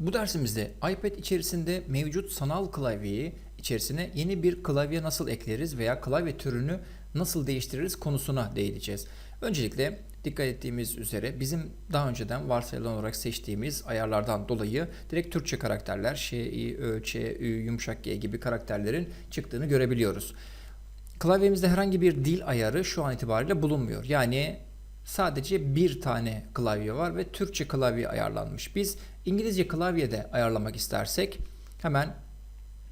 Bu dersimizde iPad içerisinde mevcut sanal klavyeyi içerisine yeni bir klavye nasıl ekleriz veya klavye türünü nasıl değiştiririz konusuna değineceğiz. Öncelikle dikkat ettiğimiz üzere bizim daha önceden varsayılan olarak seçtiğimiz ayarlardan dolayı direkt Türkçe karakterler Ş, I, Ö, Ç, Ü, yumuşak G gibi karakterlerin çıktığını görebiliyoruz. Klavyemizde herhangi bir dil ayarı şu an itibariyle bulunmuyor. Yani sadece bir tane klavye var ve Türkçe klavye ayarlanmış. Biz İngilizce klavyede ayarlamak istersek hemen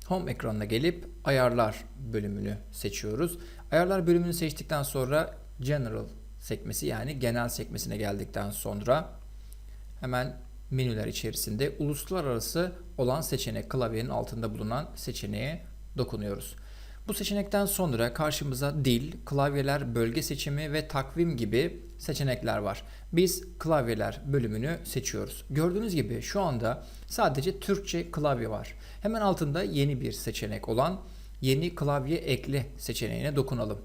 Home ekranına gelip ayarlar bölümünü seçiyoruz. Ayarlar bölümünü seçtikten sonra General sekmesi yani genel sekmesine geldikten sonra hemen menüler içerisinde uluslararası olan seçenek klavyenin altında bulunan seçeneğe dokunuyoruz. Bu seçenekten sonra karşımıza dil, klavyeler, bölge seçimi ve takvim gibi seçenekler var. Biz klavyeler bölümünü seçiyoruz. Gördüğünüz gibi şu anda sadece Türkçe klavye var. Hemen altında yeni bir seçenek olan yeni klavye ekle seçeneğine dokunalım.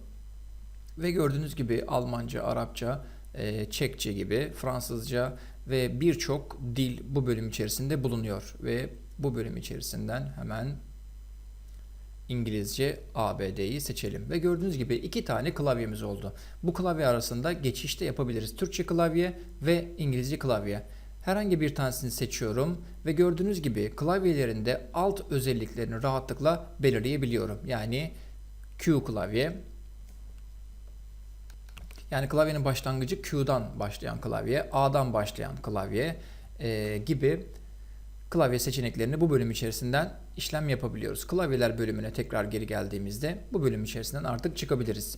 Ve gördüğünüz gibi Almanca, Arapça, e, Çekçe gibi Fransızca ve birçok dil bu bölüm içerisinde bulunuyor. Ve bu bölüm içerisinden hemen İngilizce ABD'yi seçelim. Ve gördüğünüz gibi iki tane klavyemiz oldu. Bu klavye arasında geçişte yapabiliriz. Türkçe klavye ve İngilizce klavye. Herhangi bir tanesini seçiyorum ve gördüğünüz gibi klavyelerinde alt özelliklerini rahatlıkla belirleyebiliyorum. Yani Q klavye, yani klavyenin başlangıcı Q'dan başlayan klavye, A'dan başlayan klavye e, gibi klavye seçeneklerini bu bölüm içerisinden işlem yapabiliyoruz. Klavyeler bölümüne tekrar geri geldiğimizde bu bölüm içerisinden artık çıkabiliriz.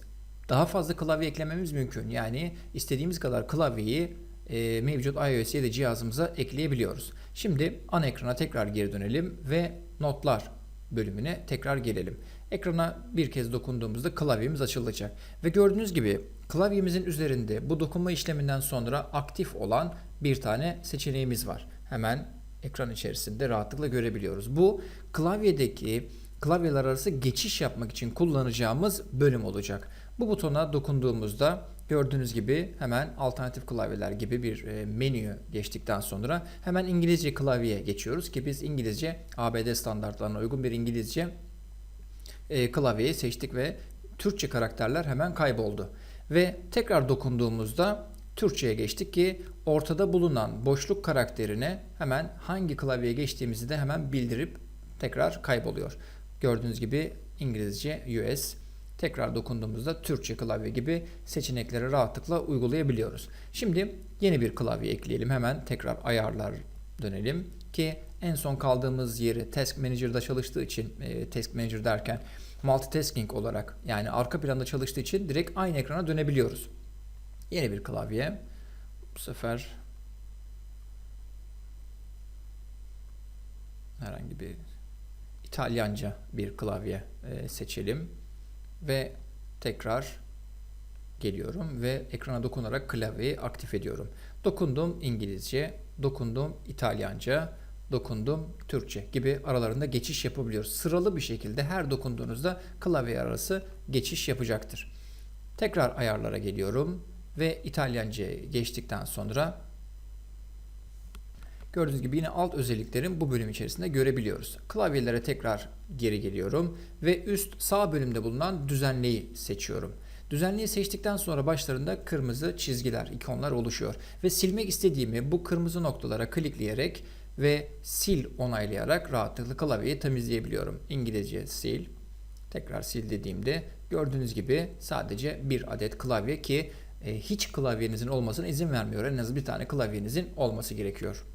Daha fazla klavye eklememiz mümkün. Yani istediğimiz kadar klavyeyi e, mevcut iOS 7 cihazımıza ekleyebiliyoruz. Şimdi ana ekrana tekrar geri dönelim ve notlar bölümüne tekrar gelelim. Ekrana bir kez dokunduğumuzda klavyemiz açılacak. Ve gördüğünüz gibi klavyemizin üzerinde bu dokunma işleminden sonra aktif olan bir tane seçeneğimiz var. Hemen ekran içerisinde rahatlıkla görebiliyoruz. Bu klavyedeki klavyeler arası geçiş yapmak için kullanacağımız bölüm olacak. Bu butona dokunduğumuzda gördüğünüz gibi hemen alternatif klavyeler gibi bir e, menüyü geçtikten sonra hemen İngilizce klavyeye geçiyoruz ki biz İngilizce ABD standartlarına uygun bir İngilizce e, klavyeyi seçtik ve Türkçe karakterler hemen kayboldu. Ve tekrar dokunduğumuzda Türkçe'ye geçtik ki ortada bulunan boşluk karakterine hemen hangi klavyeye geçtiğimizi de hemen bildirip tekrar kayboluyor. Gördüğünüz gibi İngilizce US tekrar dokunduğumuzda Türkçe klavye gibi seçenekleri rahatlıkla uygulayabiliyoruz. Şimdi yeni bir klavye ekleyelim. Hemen tekrar ayarlar dönelim ki en son kaldığımız yeri Task Manager'da çalıştığı için e, Task Manager derken multitasking olarak yani arka planda çalıştığı için direkt aynı ekrana dönebiliyoruz. Yeni bir klavye. Bu sefer herhangi bir İtalyanca bir klavye e, seçelim ve tekrar geliyorum ve ekrana dokunarak klavyeyi aktif ediyorum. Dokundum İngilizce, dokundum İtalyanca, dokundum Türkçe gibi aralarında geçiş yapabiliyoruz. Sıralı bir şekilde her dokunduğunuzda klavye arası geçiş yapacaktır. Tekrar ayarlara geliyorum ve İtalyanca'ya geçtikten sonra gördüğünüz gibi yine alt özelliklerin bu bölüm içerisinde görebiliyoruz. Klavyelere tekrar geri geliyorum ve üst sağ bölümde bulunan düzenleyi seçiyorum. Düzenleyi seçtikten sonra başlarında kırmızı çizgiler, ikonlar oluşuyor. Ve silmek istediğimi bu kırmızı noktalara klikleyerek ve sil onaylayarak rahatlıkla klavyeyi temizleyebiliyorum. İngilizce sil, tekrar sil dediğimde gördüğünüz gibi sadece bir adet klavye ki hiç klavyenizin olmasına izin vermiyor. En az bir tane klavyenizin olması gerekiyor.